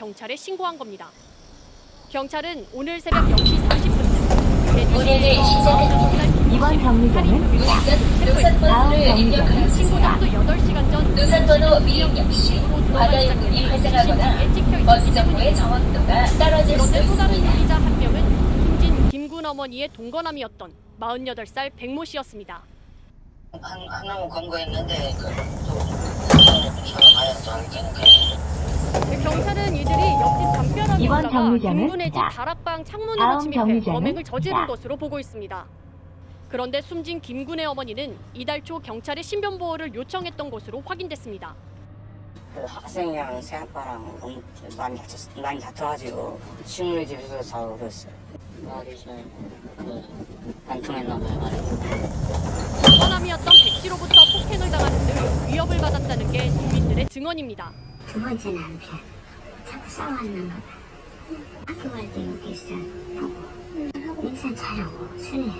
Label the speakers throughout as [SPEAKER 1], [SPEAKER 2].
[SPEAKER 1] 경찰에 신고한 겁니다. 경찰은 오늘 새벽 0시 40분쯤
[SPEAKER 2] 운행을 시작합니다.
[SPEAKER 3] 이번 정류장은
[SPEAKER 2] 노선
[SPEAKER 3] 정류장은
[SPEAKER 2] 입력하였습니다.
[SPEAKER 1] 신고장도 8시간 전
[SPEAKER 2] 노선 번호 미입 역시 바다용문이 발생하거나 버스 정보의 정확도가 떨어질 수
[SPEAKER 1] 그런데 또 다른
[SPEAKER 2] 있습니다.
[SPEAKER 1] 용의자 한 명은 숨진 김군 어머니의 동거남이었던 48살 백모 씨였습니다.
[SPEAKER 4] 한, 하나만 검거했는데 그또 살아가야죠 할 테니까
[SPEAKER 1] 경찰은 이들이 옆집 담벼락에
[SPEAKER 3] 이번
[SPEAKER 1] 올라가
[SPEAKER 3] 정류장은
[SPEAKER 1] 김군의 집
[SPEAKER 3] 자,
[SPEAKER 1] 다락방 창문으로
[SPEAKER 3] 다음
[SPEAKER 1] 침입해
[SPEAKER 3] 정류장은
[SPEAKER 1] 범행을 저지른
[SPEAKER 3] 자.
[SPEAKER 1] 것으로 보고 있습니다. 그런데 숨진 김군의 어머니는 이달 초 경찰에 신변 보호를 요청했던 것으로 확인됐습니다.
[SPEAKER 4] 그 학생이랑 새 아빠랑 너무 많이 다쳤, 많이 다퉈가지고 친구네 집에서 자고 그랬어요 말이죠 그안 통했나 봐요 말이
[SPEAKER 1] 동거남이었던 백 씨로부터 폭행을 당하는 등 위협을 받았다는 게 주민들의 증언입니다.
[SPEAKER 5] 두 번째 남편 자꾸 싸워하는 거 봐. 학교 갈 때 여기 있어 인사 잘하고 순해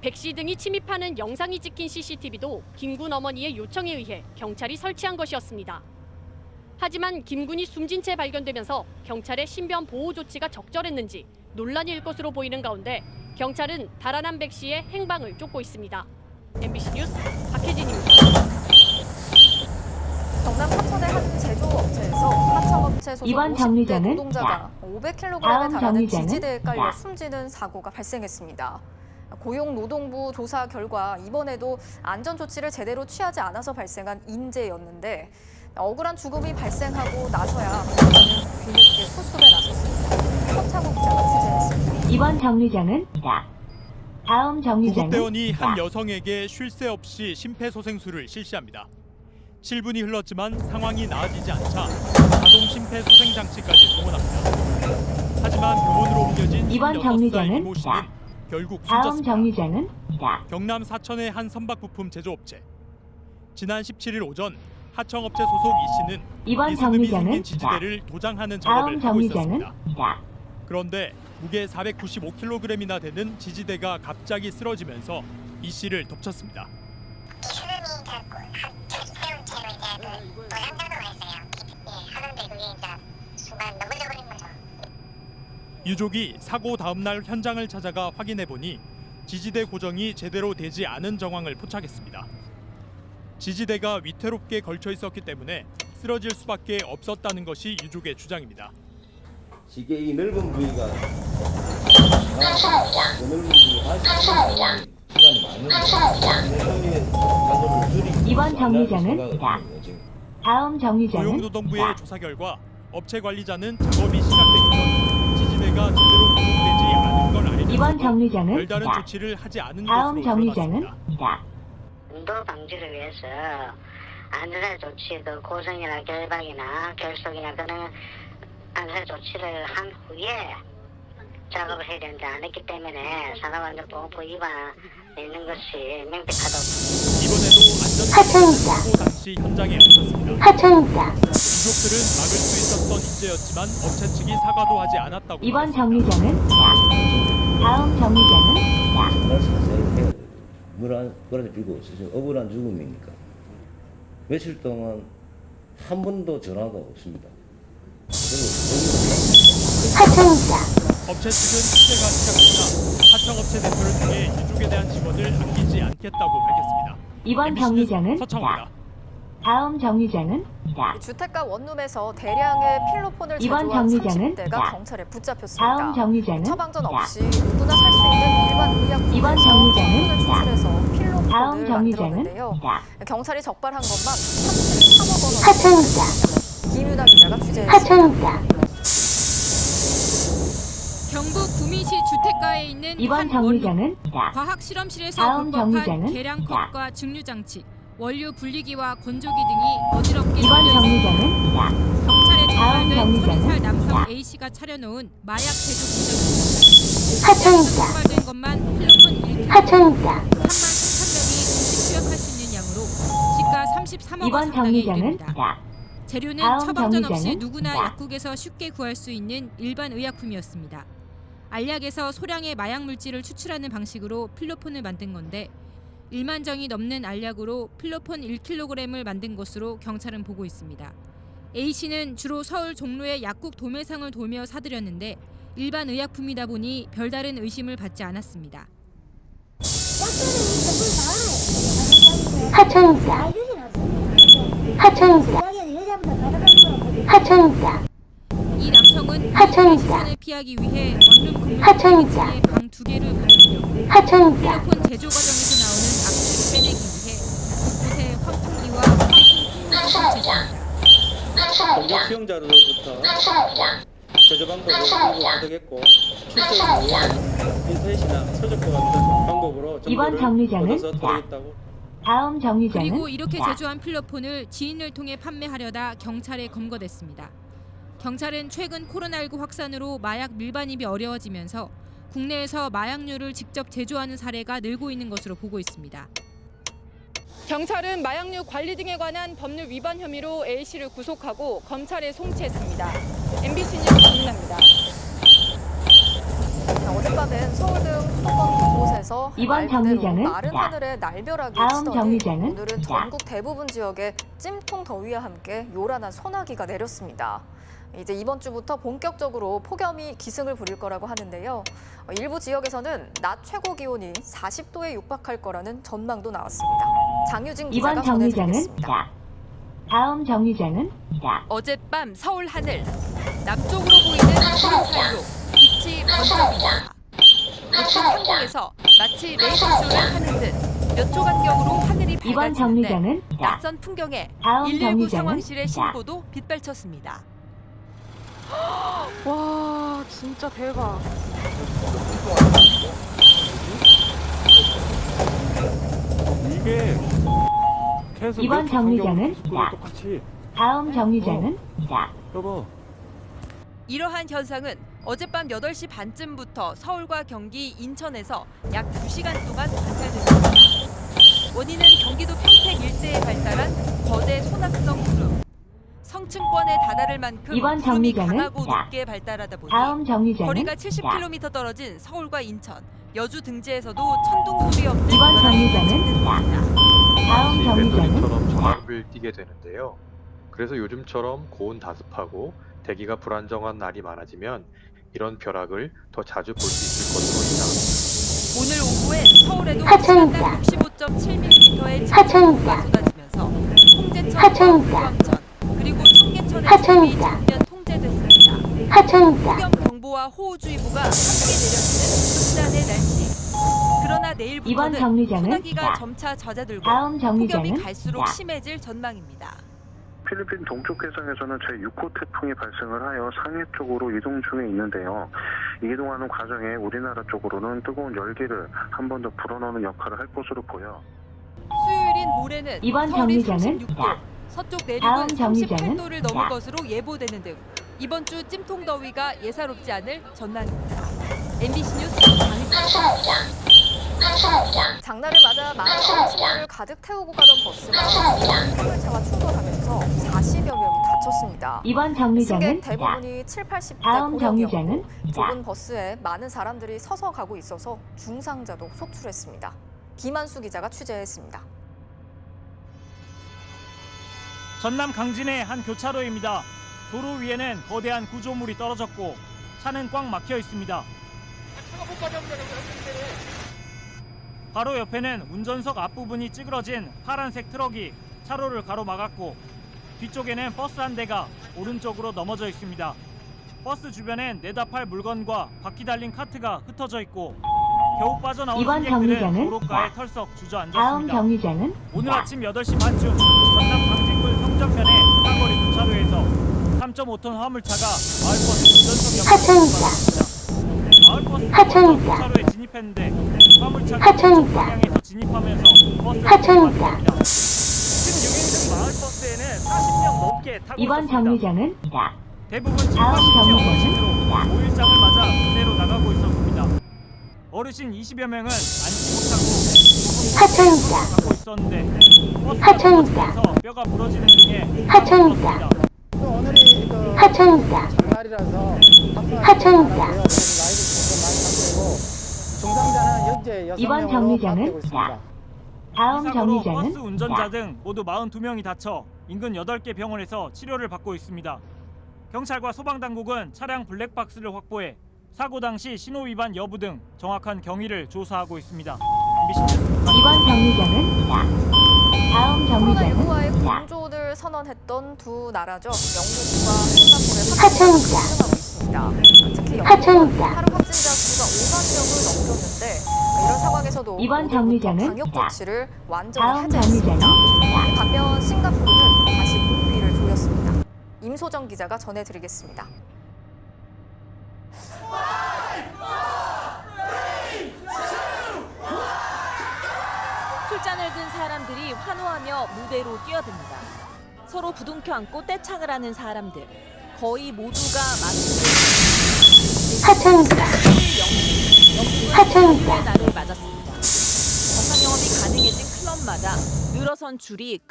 [SPEAKER 1] 백씨 등이 침입하는 영상이 찍힌 CCTV도 김군 어머니의 요청에 의해 경찰이 설치한 것이었습니다. 하지만 김군이 숨진 채 발견되면서 경찰의 신변 보호 조치가 적절했는지 논란이 일 것으로 보이는 가운데 경찰은 달아난 백 씨의 행방을 쫓고 있습니다. MBC 뉴스 박혜진입니다.
[SPEAKER 6] 경남 하천의 한 제조업체에서 하청업체 소속
[SPEAKER 3] 이번
[SPEAKER 6] 50대
[SPEAKER 3] 정류장은
[SPEAKER 6] 노동자가 500kg에
[SPEAKER 3] 다음
[SPEAKER 6] 달하는
[SPEAKER 3] 정류장은
[SPEAKER 6] 지지대에 깔려
[SPEAKER 3] 자.
[SPEAKER 6] 숨지는 사고가 발생했습니다. 고용노동부 조사 결과 이번에도 안전 조치를 제대로 취하지 않아서 발생한 인재였는데 억울한 죽음이 발생하고 나서야 공무원은 뒤늦게 수습에 나섰습니다. 서창욱 기자가 취재했습니다.
[SPEAKER 3] 이번 정류장은 자. 다음 정류장은
[SPEAKER 7] 구급대원이 한
[SPEAKER 3] 자.
[SPEAKER 7] 여성에게 쉴 새 없이 심폐소생술을 실시합니다. 7분이 흘렀지만 상황이 나아지지 않자 자동 심폐소생 장치까지 동원합니다. 하지만 병원으로 옮겨진
[SPEAKER 3] 이번
[SPEAKER 7] 36살
[SPEAKER 3] 정류장은
[SPEAKER 7] 이모 씨는
[SPEAKER 3] 자.
[SPEAKER 7] 결국
[SPEAKER 3] 다음
[SPEAKER 7] 숨졌습니다.
[SPEAKER 3] 정류장은 자.
[SPEAKER 7] 경남 사천의 한 선박 부품 제조업체. 지난 17일 오전 하청업체 소속 이 씨는
[SPEAKER 3] 이번
[SPEAKER 7] 이스듬히
[SPEAKER 3] 정류장은
[SPEAKER 7] 생긴. 지지대를 도장하는
[SPEAKER 3] 다음
[SPEAKER 7] 작업을 하고
[SPEAKER 3] 정류장은
[SPEAKER 7] 있었습니다.
[SPEAKER 3] 자.
[SPEAKER 7] 그런데 무게 495kg이나 되는 지지대가 갑자기 쓰러지면서 이 씨를 덮쳤습니다.
[SPEAKER 5] 기름이 자꾸 세운 채 로 이제 그 도장 작업을 했어요 예 하는데 그게 이제 순간 넘어져 버린 거죠
[SPEAKER 7] 유족이 사고 다음 날 현장을 찾아가 확인해 보니 지지대 고정이 제대로 되지 않은 정황을 포착했습니다. 지지대가 위태롭게 걸쳐 있었기 때문에 쓰러질 수밖에 없었다는 것이 유족의 주장입니다.
[SPEAKER 8] 이게 이 넓은 부위가 그 넓은 부위가 시간이 많은데
[SPEAKER 3] 이번 정류장은
[SPEAKER 8] 지금.
[SPEAKER 3] 다음 정류장은
[SPEAKER 7] 고용노동부의
[SPEAKER 3] 자.
[SPEAKER 7] 조사 결과 업체 관리자는 작업이 시작되기 전 지지대가 제대로 고정되지 않은 걸 알고
[SPEAKER 3] 이번 정류장은
[SPEAKER 7] 별다른
[SPEAKER 3] 자.
[SPEAKER 7] 조치를 하지 않은
[SPEAKER 3] 다음
[SPEAKER 7] 것으로
[SPEAKER 3] 정류장은
[SPEAKER 7] 드러났습니다.
[SPEAKER 3] 자.
[SPEAKER 4] 운동 방지를 위해서 안전사 조치, 그 고성이나 결박이나 결속이나 그런 안전사 조치를 한 후에 작업을 해야 되는데 안 했기 때문에 산업안전보건법 위반 있는 것이 명백하다고
[SPEAKER 7] 이번에도
[SPEAKER 3] 하차입니다.
[SPEAKER 7] 안전사고 사고 당시 현장에 오셨습니다.
[SPEAKER 3] 하차입니다.
[SPEAKER 7] 유족들은 막을 수 있었던 인재였지만 업체 측이 사과도 하지 않았다고
[SPEAKER 3] 이번. 정류장은 자. 다음 정류장은.
[SPEAKER 8] 물안 그런데 빌고 없어요. 억울한 죽음이니까. 며칠 동안 한 번도 전화가 없습니다. 그리고
[SPEAKER 3] 하차입니다.
[SPEAKER 7] 업체 측은 취재가 시작되자 하청업체 대표를 통해 유족에 대한 지원을 아끼지 않겠다고 밝혔습니다.
[SPEAKER 3] 이번 정류장은
[SPEAKER 7] 서창호입니다.
[SPEAKER 3] 자. 다음 정류장은 자.
[SPEAKER 6] 이 주택가 원룸에서 대량의 필로폰을
[SPEAKER 3] 이번
[SPEAKER 6] 제조한
[SPEAKER 3] 정류장은
[SPEAKER 6] 30대가
[SPEAKER 3] 자.
[SPEAKER 6] 경찰에 붙잡혔습니다.
[SPEAKER 3] 다음 정류장은
[SPEAKER 6] 처방전
[SPEAKER 3] 자.
[SPEAKER 6] 없이 누구나 살 수 있는 일반 의약품에서
[SPEAKER 3] 이번 정류장은.
[SPEAKER 6] 추출해서 필로폰을
[SPEAKER 3] 다음 정류장은
[SPEAKER 6] 만들었는데요.
[SPEAKER 3] 자.
[SPEAKER 6] 경찰이 적발한 것만 33억 원.
[SPEAKER 3] 하차입니다.
[SPEAKER 6] 김유나 기자가 취재했습니다.
[SPEAKER 3] 하차입니다.
[SPEAKER 9] 경북 구미시 주택가에 있는
[SPEAKER 3] 이번. 정류장은 자.
[SPEAKER 9] 과학 실험실에서
[SPEAKER 3] 다음 정류장은
[SPEAKER 9] 계량컵과 증류 장치, 원료 분리기와 건조기 등이 어지럽게
[SPEAKER 3] 이번
[SPEAKER 9] 널려 있습니다.
[SPEAKER 3] 정류장은 자.
[SPEAKER 9] 경찰에
[SPEAKER 3] 다음
[SPEAKER 9] 적발된
[SPEAKER 3] 정류장은
[SPEAKER 9] 30살 남성
[SPEAKER 3] 자.
[SPEAKER 9] A 씨가 차려놓은 마약 제조 공장입니다.
[SPEAKER 3] 하차입니다.
[SPEAKER 9] 적발된 것만 필로폰 1kg,
[SPEAKER 3] 하차입니다.
[SPEAKER 9] 3만 3천 명이 동시 투약할 수 있는 양으로 시가 33억 원
[SPEAKER 3] 이번
[SPEAKER 9] 상당에
[SPEAKER 3] 정류장은
[SPEAKER 9] 이릅니다.
[SPEAKER 3] 자.
[SPEAKER 9] 재료는
[SPEAKER 3] 다음
[SPEAKER 9] 처방전 없이
[SPEAKER 3] 정류장은
[SPEAKER 9] 누구나
[SPEAKER 3] 자.
[SPEAKER 9] 약국에서 쉽게 구할 수 있는 일반 의약품이었습니다. 알약에서 소량의 마약 물질을 추출하는 방식으로 필로폰을 만든 건데 1만 정이 넘는 알약으로 필로폰 1kg을 만든 것으로 경찰은 보고 있습니다. A 씨는 주로 서울 종로의 약국 도매상을 돌며 사들였는데 일반 의약품이다 보니 별다른 의심을 받지 않았습니다.
[SPEAKER 5] 하천입니다. 하천입니다. 하천입니다.
[SPEAKER 9] 시선을 피하기 위해 원룸 건물
[SPEAKER 5] 하천입니다.
[SPEAKER 9] 방두 개를.
[SPEAKER 5] 하천입니다.
[SPEAKER 9] 필로폰 제조 과정에서 나오는 악취를 빼내기 위해 곳곳에 환풍기와 환풍
[SPEAKER 5] 감사합니다.
[SPEAKER 10] 공격
[SPEAKER 5] 감사합니다.
[SPEAKER 10] 수용자로부터
[SPEAKER 5] 감사합니다.
[SPEAKER 10] 제조 방법을 보고 가득했고 이후에 인터넷이나 서적과 같은 방법으로
[SPEAKER 3] 이번 정류장은 다음 정류장은
[SPEAKER 9] 그리고 이렇게
[SPEAKER 3] 자.
[SPEAKER 9] 제조한 필로폰을 지인을 통해 판매하려다 경찰에 검거됐습니다. 경찰은 최근 코로나19 확산으로 마약 밀반입이 어려워지면서 국내에서 마약류를 직접 제조하는 사례가 늘고 있는 것으로 보고 있습니다. 경찰은 마약류 관리 등에 관한 법률 위반 혐의로 A 씨를 구속하고 검찰에 송치했습니다. MBC 뉴스 김민아입니다.
[SPEAKER 6] 어젯밤엔 서울 등 수도권 곳곳에서
[SPEAKER 3] 이번 정류장은
[SPEAKER 6] 마른
[SPEAKER 3] 자.
[SPEAKER 6] 하늘에 날벼락이
[SPEAKER 3] 다음
[SPEAKER 6] 치더니
[SPEAKER 3] 정류장은
[SPEAKER 6] 오늘은
[SPEAKER 3] 자.
[SPEAKER 6] 전국 대부분 지역에 찜통 더위와 함께 요란한 소나기가 내렸습니다. 이제 이번 주부터 본격적으로 폭염이 기승을 부릴 거라고 하는데요. 어, 일부 지역에서는 낮 최고 기온이 40도에 육박할 거라는 전망도 나왔습니다. 장유진 기자가
[SPEAKER 3] 이번 정류장은
[SPEAKER 6] 전해드리겠습니다.
[SPEAKER 3] 자. 다음 정류장은 자.
[SPEAKER 11] 어젯밤 서울 하늘 남쪽으로 보이는 구름 사이로 빛이 번쩍입니다. 우측 상공에서 마치 레이더쇼를 하는 듯 몇 초 간격으로 하늘이
[SPEAKER 3] 이번
[SPEAKER 11] 밝아지는데
[SPEAKER 3] 정류장은 자.
[SPEAKER 11] 낯선 풍경에
[SPEAKER 3] 다음
[SPEAKER 11] 119
[SPEAKER 3] 정류장은
[SPEAKER 11] 상황실의
[SPEAKER 3] 자.
[SPEAKER 11] 신고도 빗발쳤습니다.
[SPEAKER 12] 와 진짜 대박.
[SPEAKER 10] 이게 계속
[SPEAKER 3] 이번 정류장은 자.
[SPEAKER 10] 똑같이
[SPEAKER 3] 다음 정류장은 자.
[SPEAKER 10] 여보
[SPEAKER 11] 이러한 현상은 어젯밤 8시 반쯤부터 서울과 경기, 인천에서 약 2시간 동안 관찰됐습니다. 원인은 경기도 평택 일대에 구름. 성층권에 다다를 만큼
[SPEAKER 3] 이번
[SPEAKER 11] 구름이
[SPEAKER 3] 정류장은
[SPEAKER 11] 강하고
[SPEAKER 3] 자.
[SPEAKER 11] 높게 발달하다 보니
[SPEAKER 3] 다음 정류장은
[SPEAKER 11] 거리가
[SPEAKER 3] 자.
[SPEAKER 11] 70km 떨어진 서울과 인천, 여주 등지에서도 천둥 소리 없는
[SPEAKER 3] 이번 정류장은.
[SPEAKER 11] 찾는다.
[SPEAKER 3] 다음 정류장은
[SPEAKER 13] 배터리처럼
[SPEAKER 3] 자.
[SPEAKER 13] 정압을 띠게 되는데요. 그래서 요즘처럼 고온 다습하고 대기가 불안정한 날이 많아지면 이런 벼락을 더 자주 볼 수 있을 것으로
[SPEAKER 11] 오늘 오후엔 서울에도. 시간당 65.7mm의
[SPEAKER 5] 하천입니다.
[SPEAKER 11] 쏟아지면서 홍제천과
[SPEAKER 5] 하천입니다. 하천입니다.
[SPEAKER 11] 통제됐습니다. 폭염 경보와 호우주의보가 함께 내려지는 극단의 날씨. 그러나
[SPEAKER 3] 이번
[SPEAKER 11] 내일부터는
[SPEAKER 3] 정류장은
[SPEAKER 11] 소나기가
[SPEAKER 3] 자.
[SPEAKER 11] 점차 잦아들고
[SPEAKER 3] 다음
[SPEAKER 11] 폭염이
[SPEAKER 3] 정류장은
[SPEAKER 11] 갈수록
[SPEAKER 3] 자.
[SPEAKER 11] 심해질 전망입니다.
[SPEAKER 14] 필리핀 동쪽 해상에서는 제6호 태풍이 발생을 하여 상해 쪽으로 이동 중에 있는데요. 이동하는 과정에 우리나라 쪽으로는 뜨거운 열기를 한 번 더 불어넣는 역할을 할 것으로 보여
[SPEAKER 11] 수요일인 모레는
[SPEAKER 3] 이번
[SPEAKER 11] 서울이
[SPEAKER 3] 정류장은
[SPEAKER 11] 36도,
[SPEAKER 3] 자.
[SPEAKER 11] 서쪽
[SPEAKER 3] 다음
[SPEAKER 11] 내륙은
[SPEAKER 3] 정류장은
[SPEAKER 11] 38도를 넘을
[SPEAKER 3] 자.
[SPEAKER 11] 것으로 예보되는 등 이번 주 찜통 더위가 예사롭지 않을 전망입니다. MBC 뉴스.
[SPEAKER 5] 감사합니다.
[SPEAKER 6] 장날을 맞아 많은 친구를 가득 태우고 가던 버스가 화물차와 충돌하면서 40여 명이 다쳤습니다.
[SPEAKER 3] 이번
[SPEAKER 6] 승객
[SPEAKER 3] 정류장은 자.
[SPEAKER 6] 대부분이 7, 80대
[SPEAKER 3] 다음 정류장은
[SPEAKER 6] 고령이었고
[SPEAKER 3] 자.
[SPEAKER 6] 좁은 버스에 많은 사람들이 서서 가고 있어서 중상자도 속출했습니다. 김한수 기자가 취재했습니다.
[SPEAKER 15] 전남 강진의 한 교차로입니다. 도로 위에는 거대한 구조물이 떨어졌고 차는 꽉 막혀 있습니다. 바로 옆에는 운전석 앞부분이 찌그러진 파란색 트럭이 차로를 가로막았고 뒤쪽에는 버스 한 대가 오른쪽으로 넘어져 있습니다. 버스 주변엔 내다팔 물건과 바퀴 달린 카트가 흩어져 있고 겨우 빠져나온
[SPEAKER 3] 이번
[SPEAKER 15] 승객들은 도로가에
[SPEAKER 3] 자.
[SPEAKER 15] 털썩
[SPEAKER 3] 다음
[SPEAKER 15] 주저앉았습니다.
[SPEAKER 3] 정류장은
[SPEAKER 15] 오늘
[SPEAKER 3] 자.
[SPEAKER 15] 아침 8시 반쯤 전남 강진 군 성전면의 사거리 교차로에서 3.5톤 화물차가 마을버스 운전석. 옆에 마을버스가
[SPEAKER 5] 하천입니다.
[SPEAKER 15] 교차로에 진입했는데 화물차가. 방향에서 진입하면서 버스를
[SPEAKER 5] 하천입니다.
[SPEAKER 15] 맞습니다. 지금 여기 있는 마을버스에는 40명 넘게 타고
[SPEAKER 3] 이번
[SPEAKER 15] 있었습니다.
[SPEAKER 3] 정류장은 자.
[SPEAKER 15] 대부분 7,
[SPEAKER 3] 다음
[SPEAKER 15] 80명
[SPEAKER 3] 정류장은
[SPEAKER 15] 어르신으로
[SPEAKER 3] 자.
[SPEAKER 15] 5일장을 맞아 그대로 나가고 있었습니다. 어르신 20여 명은 앉지 못하고
[SPEAKER 5] 하천입니다.
[SPEAKER 15] 갖고 있었는데 넘어지면서 뼈가 부러지는.
[SPEAKER 12] 오늘이 그. 장날이라서 많이 바뀌고 중상자는 현재 여섯
[SPEAKER 3] 이번
[SPEAKER 12] 명으로
[SPEAKER 3] 정류장은
[SPEAKER 12] 있습니다.
[SPEAKER 3] 다음
[SPEAKER 15] 이 사고로
[SPEAKER 3] 정류장은
[SPEAKER 15] 버스 운전자
[SPEAKER 3] 자.
[SPEAKER 15] 등 모두 42명이 다쳐 인근 8개 병원에서 치료를 받고 있습니다. 경찰과 소방당국은 차량 블랙박스를 확보해 사고 당시 신호 위반 여부 등 정확한 경위를 조사하고 있습니다. MBC 뉴스
[SPEAKER 3] 이번 정류장은 다음 정류장은
[SPEAKER 6] 코로나19와의 공조를 선언했던 두 나라죠. 영국과 싱가포르의
[SPEAKER 3] 하차입니다.
[SPEAKER 6] 확진자가 있습니다. 특히
[SPEAKER 3] 하차입니다.
[SPEAKER 6] 영국은 하루 확진자 수가 5만 명을 넘겼는데 이런 상황에서도
[SPEAKER 3] 이번 정류장은
[SPEAKER 6] 방역 조치를 완전히
[SPEAKER 3] 다음
[SPEAKER 6] 해제했습니다.
[SPEAKER 3] 정류장은
[SPEAKER 6] 반면 싱가포르는 다시 공비를 조였습니다. 임소정 기자가 전해드리겠습니다.
[SPEAKER 16] 술잔을 든 사람들이 환호하며 무대로 뛰어듭니다. 서로 부둥켜 안고 떼창을 하는 사람들. 거의 모두가 마스크를
[SPEAKER 3] 하차입니다. 하차입니다.
[SPEAKER 16] 의 날을 맞았습니다. 전상 영업이 가능해진 클럽마다 늘어선 줄이